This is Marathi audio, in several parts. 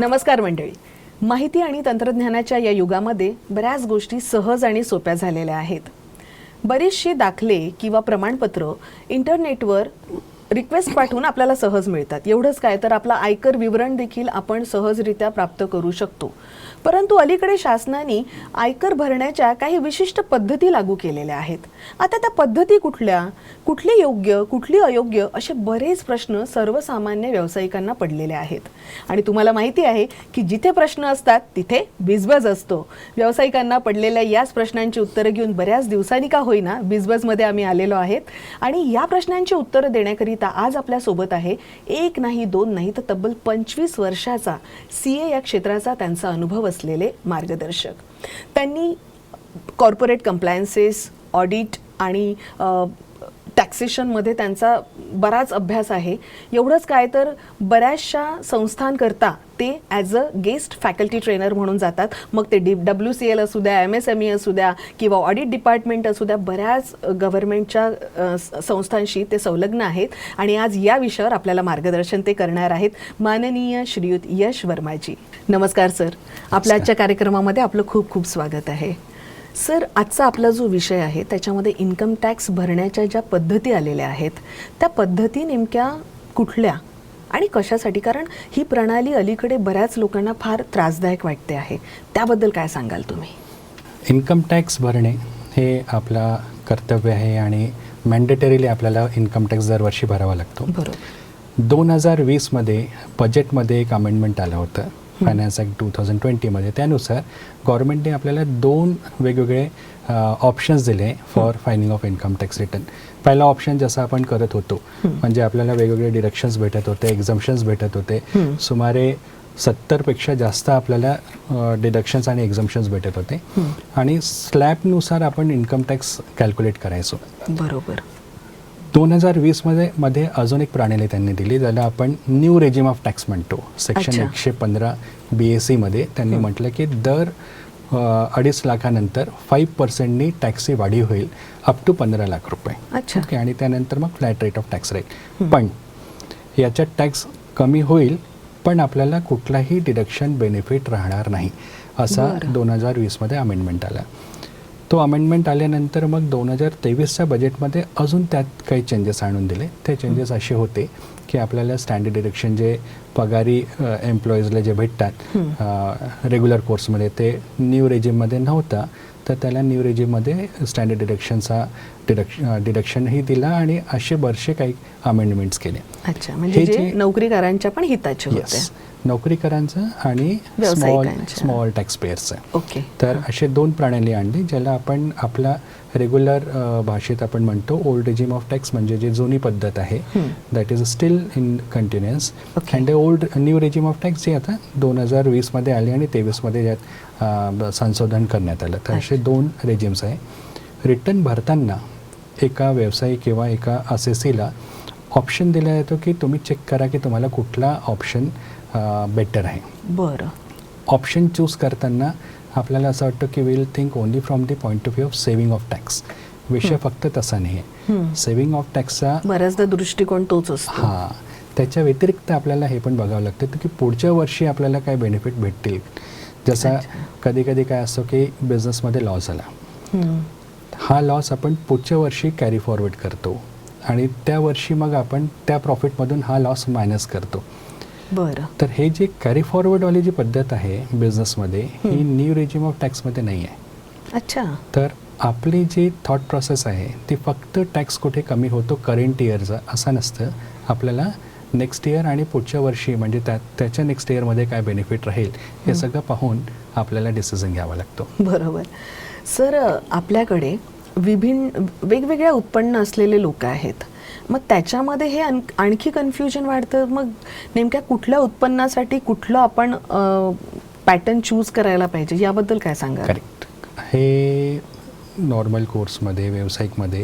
नमस्कार मंडळी. माहिती आणि तंत्रज्ञानाच्या या युगामध्ये बऱ्याच गोष्टी सहज आणि सोप्या झालेल्या आहेत. बरीचशी दाखले किंवा प्रमाणपत्र इंटरनेटवर रिक्वेस्ट पाठवून आपल्याला सहज मिळतात. एवढंच काय तर आपला आयकर विवरण देखील आपण सहजरित्या प्राप्त करू शकतो. परंतु अलीकडे शासनाने आयकर भरण्याच्या काही विशिष्ट पद्धती लागू केलेल्या आहेत. आता त्या पद्धती कुठल्या? कुठली योग्य कुठली अयोग्य असे बरेच प्रश्न सर्वसामान्य व्यावसायिकांना पडलेले आहेत. आणि तुम्हाला माहिती आहे की जिथे प्रश्न असतात तिथे बिजबज असतो. व्यावसायिकांना पडलेल्या याच प्रश्नांची उत्तरं घेऊन बऱ्याच दिवसांनी का होईना बिजबजमध्ये आम्ही आलेलो आहेत. आणि या प्रश्नांची उत्तरं देण्याकरिता आज आपल्यासोबत आहे. एक नाही दोन नाही तर तब्बल पंचवीस वर्षाचा सी ए या क्षेत्राचा त्यांचा अनुभव असलेले मार्गदर्शक. त्यांनी कॉर्पोरेट कंप्लायन्सेस ऑडिट आणि टॅक्सेशनमध्ये त्यांचा बराच अभ्यास आहे. एवढंच काय तर बऱ्याचशा संस्थांकरता ते as a guest faculty trainer म्हणून जातात. मग ते डी डब्ल्यू सी एल असू द्या एम एस एम ई असू द्या किंवा ऑडिट डिपार्टमेंट असू द्या बऱ्याच गव्हर्नमेंटच्या संस्थांशी ते संलग्न आहेत. आणि आज या विषयावर आपल्याला मार्गदर्शन ते करणार आहेत माननीय श्रीयुत यश वर्माजी. नमस्कार सर. आपल्या आजच्या कार्यक्रमामध्ये आपलं खूप खूप स्वागत आहे. सर आजचा आपला जो विषय आहे त्याच्यामध्ये इन्कम टॅक्स भरण्याच्या ज्या पद्धती आलेल्या आहेत त्या पद्धती नेमक्या कुठल्या आणि कशासाठी? कारण ही प्रणाली अलीकडे बऱ्याच लोकांना फार त्रासदायक वाटते आहे. त्याबद्दल काय सांगाल तुम्ही? इन्कम टॅक्स भरणे हे आपला कर्तव्य आहे आणि मॅन्डेटरीली आपल्याला इन्कम टॅक्स दरवर्षी भरावा लागतो. बरोबर. दोन हजार वीसमध्ये बजेटमध्ये एक अमेंडमेंट आलं होतं. फायनान्स ॲक्ट टू थाउजंड ट्वेंटीमध्ये त्यानुसार गव्हर्नमेंटने आपल्याला दोन वेगवेगळे ऑप्शन्स दिले for filing of income tax return पहिला ऑप्शन जसं आपण करत होतो म्हणजे आपल्याला वेगवेगळे डिडक्शन्स भेटत होते एक्झम्पन्स भेटत होते. सुमारे सत्तरपेक्षा जास्त आपल्याला डिडक्शन्स आणि एक्झम्पन्स भेटत होते. आणि स्लॅबनुसार आपण इन्कम टॅक्स कॅल्क्युलेट करायचो. बरोबर. दोन हजार वीसमध्ये मध्ये अजून एक प्रणाली त्यांनी दिली ज्याला आपण न्यू रेजिम ऑफ टॅक्स म्हणतो. सेक्शन. एकशे पंधरा बी एस सीमध्ये त्यांनी म्हटलं की दर अडीच लाखानंतर फाईव्ह पर्सेंटनी टॅक्सची वाढी होईल अप टू पंधरा लाख रुपये. अच्छा. ओके आणि त्यानंतर मग फ्लॅट रेट ऑफ टॅक्स राहील पण याच्यात टॅक्स कमी होईल पण आपल्याला कुठलाही डिडक्शन बेनिफिट राहणार नाही असा. दोन हजार वीसमध्ये अमेंडमेंट आला. तो अमेंडमेंट आल्यानंतर मग दोन हजार तेवीसच्या बजेटमध्ये अजून त्यात काही चेंजेस आणून दिले. ते चेंजेस असे होते की आपल्याला स्टँडर्ड डिडक्शन जे पगारी एम्प्लॉईजला जे भेटतात रेग्युलर कोर्समध्ये ते न्यू रेजिममध्ये नव्हता तर त्याला न्यू रेजिममध्ये स्टँडर्ड डिडक्शनचा डिडक्श डिडक्शनही दिला आणि असे बरेचसे काही अमेंडमेंट्स केले. अच्छा म्हणजे नोकरीकारांच्या पण हिताचे होते. नोकरीकरांचं आणि स्मॉल. स्मॉल टॅक्स पेअर्सचं ओके तर असे दोन प्रणाली आणली ज्याला आपण आपला रेग्युलर भाषेत आपण म्हणतो ओल्ड रेजिम ऑफ टॅक्स म्हणजे जी जुनी पद्धत आहे. That is still in continuous. And old new regime of tax जे आता दोन हजार वीसमध्ये आले आणि तेवीसमध्ये यात संशोधन करण्यात आलं तर असे दोन रेजिम्स आहे रिटर्न भरताना एका व्यवसायी किंवा एका असेसीला ऑप्शन दिला जातो की तुम्ही चेक करा की तुम्हाला कुठला ऑप्शन बेटर आहे. बरं. ऑप्शन चूज करताना आपल्याला असं वाटतं की will think only from the point of view of saving of tax विषय फक्त तसा नाही. आहे सेव्हिंग ऑफ टॅक्सचा बऱ्याचदा दृष्टिकोन तोच असतो. हां त्याच्या व्यतिरिक्त आपल्याला हे पण बघावं लागतं की पुढच्या वर्षी आपल्याला काय बेनिफिट भेटतील. जसा. कधी कधी काय असतो की बिझनेसमध्ये लॉस आला हम्म. हा लॉस आपण पुढच्या वर्षी कॅरी फॉरवर्ड करतो. आणि त्या वर्षी मग आपण त्या प्रॉफिटमधून हा लॉस मायनस करतो. बरं. तर हे जे कॅरी फॉरवर्डवाली जी पद्धत आहे बिझनेसमध्ये ही न्यू रेजिम ऑफ टॅक्समध्ये नाही आहे. अच्छा. तर आपली जी थॉट प्रोसेस आहे ती फक्त टॅक्स कुठे कमी होतो करंट इयरचा असं नसतं. आपल्याला नेक्स्ट इयर आणि पुढच्या वर्षी म्हणजे त्या त्याच्या नेक्स्ट इयरमध्ये काय बेनिफिट राहील हे सगळं पाहून आपल्याला डिसिजन घ्यावा लागतो. बरोबर. सर आपल्याकडे विभिन्न वेगवेगळ्या उत्पन्न असलेले लोक आहेत. मग त्याच्यामध्ये हे आण- आणखी कन्फ्युजन वाढतं. मग नेमक्या कुठल्या उत्पन्नासाठी कुठलं आपण पॅटर्न चूज करायला पाहिजे? याबद्दल काय सांगा करेक्ट हे नॉर्मल कोर्समध्ये व्यावसायिकमध्ये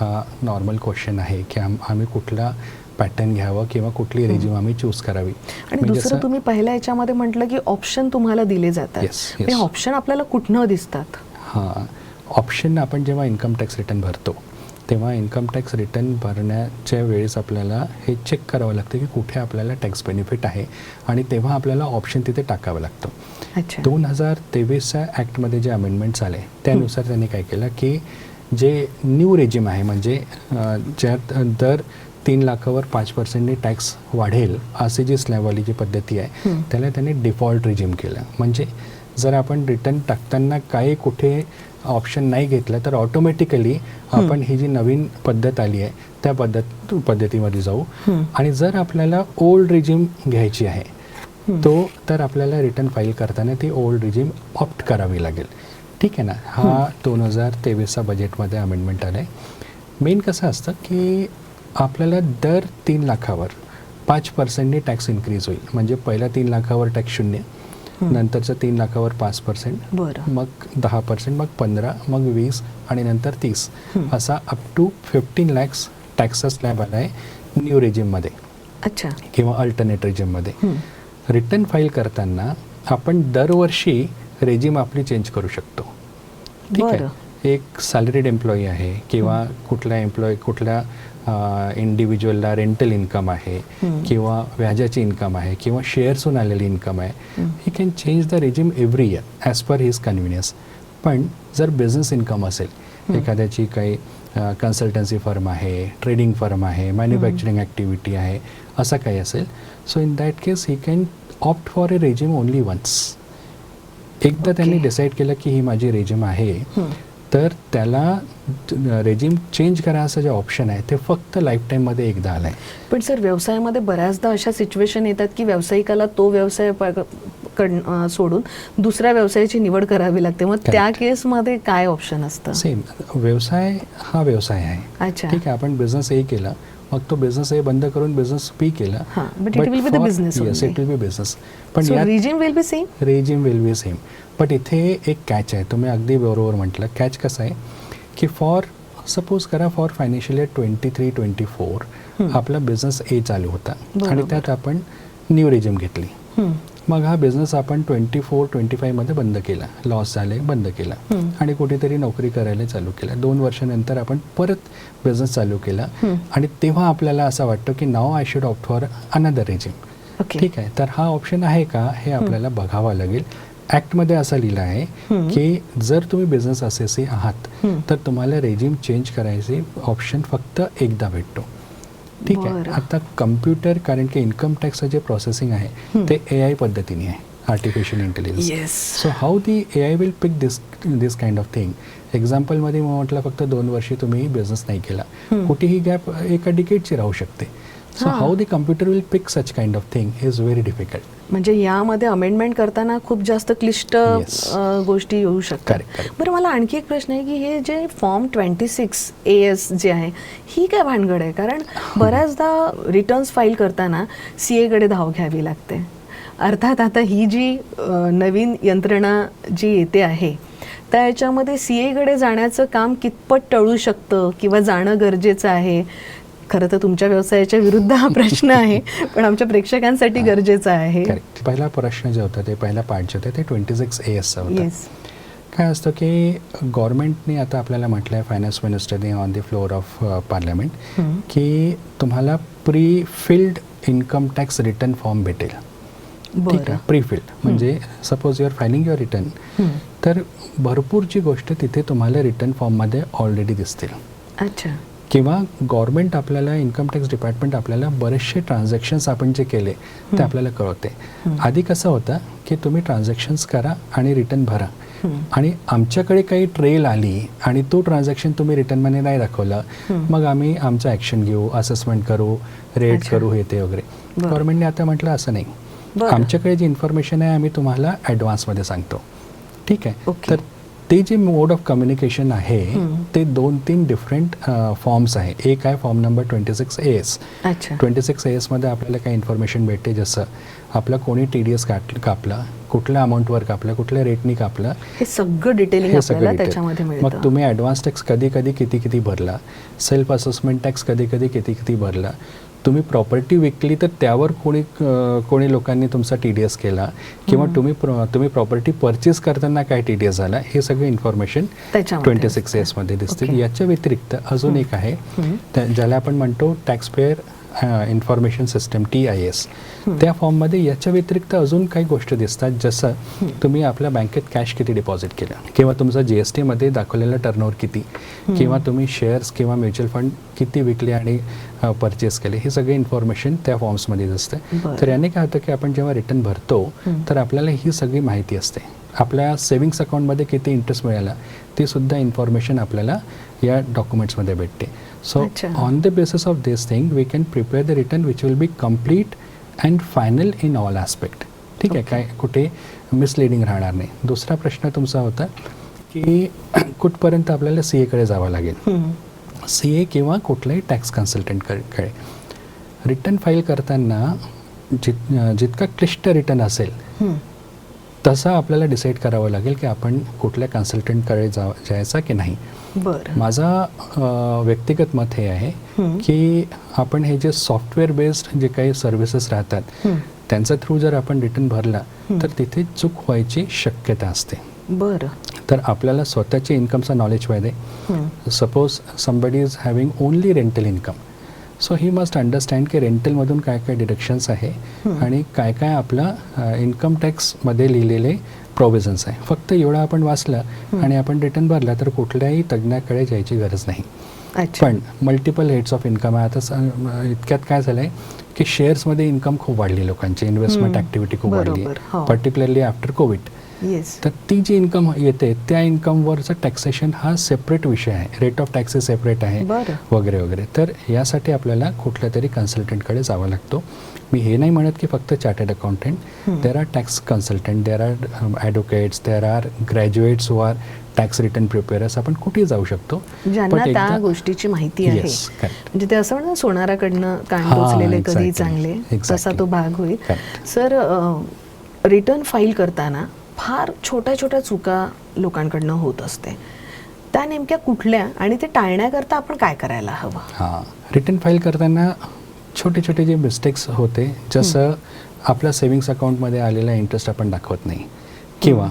हा नॉर्मल क्वेश्चन आहे की आम आम्ही कुठला पॅटर्न घ्यावं किंवा कुठली रेजिम आम्ही चूज करावी. आणि म्हणजे दुसरं तुम्ही पहिल्या याच्यामध्ये म्हटलं की ऑप्शन तुम्हाला दिले जातात. ऑप्शन आपल्याला कुठनं दिसतात? हां. ऑप्शन आपण जेव्हा इन्कम टॅक्स रिटर्न भरतो तेव्हा इन्कम टॅक्स रिटर्न भरण्याच्या वेळेस आपल्याला हे चेक करावं लागतं की कुठे आपल्याला टॅक्स बेनिफिट आहे आणि तेव्हा आपल्याला ऑप्शन तिथे टाकावं लागतं. दोन हजार तेवीसच्या ॲक्टमध्ये जे अमेंडमेंट्स आले त्यानुसार त्यांनी काय केलं की जे न्यू रेजिम आहे म्हणजे ज्यात दर तीन लाखावर पाच पर्सेंटने टॅक्स वाढेल अशी जी स्लॅबवाली जी पद्धती आहे. त्याला त्यांनी डिफॉल्ट रेजिम केलं. म्हणजे जर आपण रिटर्न टाकताना काही कुठे ऑप्शन नाही घेतलं तर ऑटोमॅटिकली आपण ही जी नवीन पद्धत आली आहे त्या पद्धत पद्धतीमध्ये जाऊ. आणि जर आपल्याला ओल्ड रेजिम घ्यायची आहे. तो तर आपल्याला रिटर्न फाईल करताना ती ओल्ड रिजिम ऑप्ट करावी लागेल. ठीक आहे ना? हा दोन हजार तेवीसचा बजेटमध्ये अमेंडमेंट आला आहे मेन कसं असतं की आपल्याला दर तीन लाखावर पाच पर्सेंटने टॅक्स इन्क्रीज होईल. म्हणजे पहिल्या तीन लाखावर टॅक्स शून्य नंतरच्या तीन लाखावर पाच पर्सेंट मग दहा पर्सेंट मग पंधरा मग वीस आणि नंतर तीस. असा अप टू फिफ्टीन लॅक्स टॅक्सचा स्लॅब आला आहे न्यू रेजिममध्ये अच्छा. किंवा अल्टरनेट रेजिममध्ये. रिटर्न फाईल करताना आपण दरवर्षी रेजिम आपली चेंज करू शकतो. ठीक. आहे? एक सॅलरीड एम्प्लॉई आहे किंवा कुठल्या एम्प्लॉई कुठल्या इंडिव्हिज्युअलला रेंटल इन्कम आहे. किंवा व्याजाची इन्कम आहे किंवा शेअर्सहून आलेली इन्कम आहे हं. Can change the regime every year as per his convenience पण जर बिझनेस इन्कम असेल. एखाद्याची काही कन्सल्टन्सी फर्म आहे ट्रेडिंग फर्म आहे मॅन्युफॅक्चरिंग ॲक्टिव्हिटी आहे असं काही असेल so in that case he can opt for a regime only once एकदा त्यांनी. डिसाईड केलं की ही माझी रेजिम आहे. तर त्याला रेजिम चेंज करायचं जे ऑप्शन आहे ते फक्त लाईफ टाईममध्ये एकदा आलं आहे पण सर व्यवसायामध्ये बऱ्याचदा अशा सिच्युएशन येतात की व्यावसायिकाला तो व्यवसाय कड- सोडून दुसऱ्या व्यवसायाची निवड करावी लागते. मग त्या. केसमध्ये काय ऑप्शन असतं? सेम व्यवसाय हा व्यवसाय आहे. अच्छा. ठीक आहे आपण बिझनेस ए केला. मग तो बिझनेस ए बंद करून बिझनेस बी केला. हां, yes. It will be business पण regime will be same regime will be same but इथे एक कॅच आहे तुम्ही अगदी बरोबर म्हटलं. कॅच कसं आहे? की फॉर सपोज करा for financial year twenty three twenty four हं. आपला बिझनेस ए चालू होता. आणि. त्यात आपण न्यू रेजिम घेतली. मग हा बिझनेस आपण ट्वेंटी फोर ट्वेंटी फायमध्ये बंद केला. लॉस झाले बंद केला. आणि कुठेतरी नोकरी करायला चालू केला. दोन वर्षानंतर आपण परत बिझनेस चालू केला. आणि तेव्हा आपल्याला असं वाटतं की now I should opt for another regime ठीक आहे. तर हा ऑप्शन आहे का? हे आपल्याला बघावं लागेल. ॲक्टमध्ये असं लिहिलं आहे. की जर तुम्ही बिझनेस असेसी आहात. तर तुम्हाला रेजिम चेंज करायचे ऑप्शन फक्त एकदा भेटतो. ठीक आहे. आता कम्प्युटर कारण की इन्कम टॅक्सचं जे प्रोसेसिंग आहे. ते ए आय पद्धतीने आहे artificial intelligence so how the A I will pick this this kind of thing एक्झाम्पलमध्ये म्हटलं फक्त दोन वर्षी तुम्ही बिझनेस नाही केला. कुठेही गॅप एका डिकेटची राहू शकते सो हां. How the computer will pick such kind of thing is very difficult म्हणजे यामध्ये अमेंडमेंट करताना खूप जास्त क्लिष्ट गोष्टी येऊ शकतात. बरं मला आणखी एक प्रश्न आहे की हे जे form twenty six A S जे आहे ही काय भानगड आहे? कारण बऱ्याचदा रिटर्न्स फाईल करताना सी एकडे धाव घ्यावी लागते. अर्थात आता ही जी नवीन यंत्रणा जी येते आहे त्या याच्यामध्ये सी एकडे जाण्याचं काम कितपत टळू शकतं किंवा जाणं गरजेचं आहे? खरं तर तुमच्या व्यवसायाच्या विरुद्ध हा प्रश्न आहे पण आमच्या प्रेक्षकांसाठी गरजेचा आहे. पहिला प्रश्न जे होता ते पहिला पार्ट जे होता ते ट्वेंटी सिक्स ए एसचा होता. काय असतं की गव्हर्नमेंटने आता आपल्याला म्हटलं आहे finance मिनिस्टरने on the floor of parliament. की तुम्हाला pre filled income tax return form भेटेल. ठीक आहे? प्री फिल्ड म्हणजे suppose your filing your return. तर भरपूरची गोष्ट तिथे तुम्हाला रिटर्न फॉर्ममध्ये ऑलरेडी दिसतील. अच्छा. किंवा गव्हर्नमेंट आपल्याला इन्कम टॅक्स डिपार्टमेंट आपल्याला बरेचसे ट्रान्झॅक्शन्स आपण जे केले ते. आपल्याला कळवते. आधी कसं होतं की तुम्ही ट्रान्झॅक्शन्स करा आणि रिटर्न भरा. आणि आमच्याकडे काही ट्रेल आली आणि तो ट्रान्झॅक्शन तुम्ही रिटर्नमध्ये नाही दाखवलं. मग आम्ही आमचं ॲक्शन घेऊ असेसमेंट करू रेट. करू हे ते वगैरे. गव्हर्नमेंटने आता म्हटलं असं नाही. आमच्याकडे जी इन्फॉर्मेशन आहे आम्ही तुम्हाला ॲडव्हान्समध्ये सांगतो ठीक आहे. तर ते जे मोड ऑफ कम्युनिकेशन आहे. ते दोन तीन डिफरंट फॉर्म्स आहे. एक आहे form number twenty six A S twenty six A एसमध्ये आपल्याला काही इन्फॉर्मेशन भेटते जसं आपलं कोणी टी डी एस काट कापलं कुठल्या अमाऊंटवर कापलं कुठल्या रेटनी कापलं. हे सगळं डिटेलिंग हे सगळं त्याच्यामध्ये मग तुम्ही ॲडव्हान्स टॅक्स कधी कधी किती किती भरला? सेल्फ असेसमेंट टॅक्स कधी कधी किती किती भरला? तुम्ही प्रॉपर्टी विकली तर त्यावर कोणी कोणी लोकांनी तुमचा टी डी एस केला किंवा तुम्ही तुम्ही प्रॉपर्टी परचेस करताना काय टी डी एस झाला हे सगळे इन्फॉर्मेशन ट्वेंटी सिक्स एसमध्ये दिसतील. ओके. याच्या व्यतिरिक्त अजून एक आहे ज्याला आपण म्हणतो tax payer information system T I S त्या फॉर्ममध्ये याच्या व्यतिरिक्त अजून काही गोष्टी दिसतात जसं तुम्ही आपल्या बँकेत कॅश किती डिपॉझिट केलं? किंवा तुमचं जी एस टीमध्ये दाखवलेलं टर्नओव्हर किती? किंवा तुम्ही शेअर्स किंवा म्युच्युअल फंड किती विकले आणि परचेस केले? हे सगळे इन्फॉर्मेशन त्या फॉर्म्समध्ये दिसते बरं. तर याने काय होतं की आपण जेव्हा रिटर्न भरतो तर आपल्याला ही सगळी माहिती असते. आपल्या सेविंग्स अकाउंटमध्ये किती इंटरेस्ट मिळाला ती सुद्धा इन्फॉर्मेशन आपल्याला या डॉक्युमेंट्समध्ये भेटते so. On the basis of this thing we can prepare the return which will be complete and final in all aspect ठीक आहे काय कुठे मिसलिडिंग राहणार नाही दुसरा प्रश्न तुमचा होता की कुठपर्यंत आपल्याला सी एकडे जावं लागेल. सी ए किंवा कुठल्याही टॅक्स कन्सल्टंटकडे रिटर्न फाईल करताना जित जितका क्लिष्ट रिटर्न असेल. तसं आपल्याला डिसाईड करावं लागेल की आपण कुठल्या कन्सल्टंटकडे जा जायचा की नाही. बरं. माझा व्यक्तिगत मत हे आहे. की आपण हे जे सॉफ्टवेअर बेस्ड जे काही सर्व्हिसेस राहतात. त्यांच्या थ्रू जर आपण रिटर्न भरला तर तिथे चूक व्हायची शक्यता असते. बरं. तर आपल्याला स्वतःचे इन्कमचं नॉलेज पाहिजे. Suppose somebody is having only rental income so he must understand की रेंटलमधून काय काय डिडक्शन्स आहे आणि काय काय आपलं इन्कम टॅक्समध्ये लिहिलेले प्रोव्हिजन्स आहे. फक्त एवढं आपण वाचलं आणि आपण रिटर्न भरला तर कुठल्याही तज्ज्ञाकडे जायची गरज नाही. पण मल्टिपल हेड्स ऑफ इन्कम आहे. आता इतक्यात काय झालं आहे की शेअर्समध्ये इन्कम खूप वाढली लोकांची. इन्व्हेस्टमेंट हम्म. ॲक्टिव्हिटी खूप वाढली पर्टिक्युलरली आफ्टर कोविड येस तर ती जी इन्कम येते त्या इन्कमवरचं टॅक्सेशन हा सेपरेट विषय आहे. रेट ऑफ टॅक्सेस सेपरेट आहे. वगैरे वगैरे. तर यासाठी आपल्याला कुठल्या तरी कन्सल्टंटकडे जावं लागतो. मी हे नाही म्हणत की फक्त chartered accountant there are tax consultant there are advocates there are graduates who are tax return preparers आपण कुठेही जाऊ शकतो? ज्यांना त्या गोष्टीची माहिती आहे. म्हणजे ते असं म्हणतात सोनाराकडनं कान टोचलेले कधी चांगले तसा. तो भाग होईल. सर रिटर्न फाईल करताना फार छोट्या छोट्या चुका लोकांकडनं होत असते. त्या नेमक्या कुठल्या आणि ते टाळण्याकरता आपण काय करायला हवं? हां. रिटर्न फाईल करताना छोटे छोटे जे मिस्टेक्स होते जसं आपल्या सेविंग्स अकाउंटमध्ये आलेला इंटरेस्ट आपण दाखवत नाही. किंवा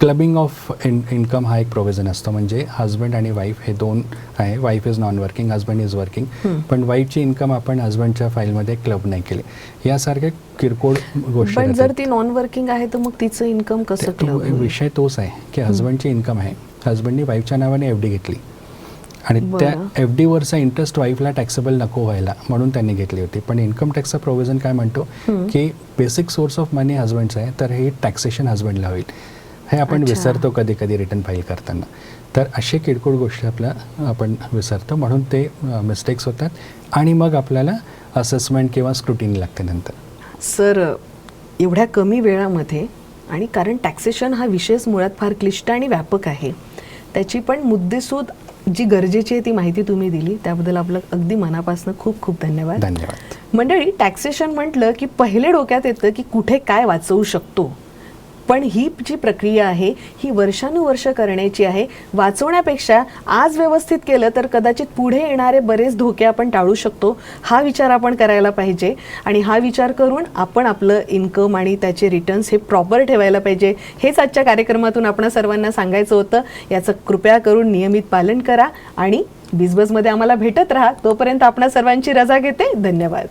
क्लबिंग ऑफ इन इन्कम हा एक प्रोव्हिजन असतो. म्हणजे हजबंड आणि वाईफ हे दोन आहे. Wife is non working husband is working पण वाईफची इन्कम आपण हजबंडच्या फाईलमध्ये क्लब नाही केली. यासारख्या किरकोळ गोष्टी पण. जर ती नॉन वर्किंग आहे तर मग तिचं इन्कम कसं? विषय तोच आहे की हजबंडची इन्कम आहे. हजबंडनी वाईफच्या नावाने एफ डी घेतली. आणि त्या. एफ डीवरचा इंटरेस्ट वाईफला टॅक्सेबल नको व्हायला म्हणून त्यांनी घेतली होती. पण इन्कम टॅक्सचा प्रोव्हिजन काय म्हणतो? की बेसिक सोर्स ऑफ मनी हजबंडचं आहे तर हे टॅक्सेशन हजबंडला होईल. हे आपण. विसरतो कधी कधी रिटर्न फाईल करताना. तर असे किरकोळ गोष्टी आपल्या आपण विसरतो म्हणून ते मिस्टेक्स होतात. आणि मग आपल्याला असेसमेंट किंवा स्क्रुटिनी लागते नंतर. सर एवढ्या कमी वेळामध्ये आणि कारण टॅक्सेशन हा विषयच मुळात फार क्लिष्ट आणि व्यापक आहे. त्याची पण मुद्देसूद जी गरजेची आहे ती माहिती तुम्ही दिली. त्याबद्दल आपलं अगदी मनापासून खूप खूप धन्यवाद. धन्यवाद. मंडळी टॅक्सेशन म्हटलं की पहिले डोक्यात येतं की कुठे काय वाचवू शकतो. पण ही जी प्रक्रिया आहे ही वर्षानुवर्ष करण्याची आहे. वाचवण्यापेक्षा आज व्यवस्थित केलं तर कदाचित पुढे येणारे बरेच धोके आपण टाळू शकतो. हा विचार आपण करायला पाहिजे आणि हा विचार करून आपण आपलं इन्कम आणि त्याचे रिटर्न्स हे प्रॉपर ठेवायला पाहिजे. हेच आजच्या कार्यक्रमातून आपण सर्वांना सांगायचं होतं. याचं कृपया करून नियमित पालन करा आणि बिझबसमध्ये आम्हाला भेटत राहा. तोपर्यंत आपणा सर्वांची रजा घेते. धन्यवाद.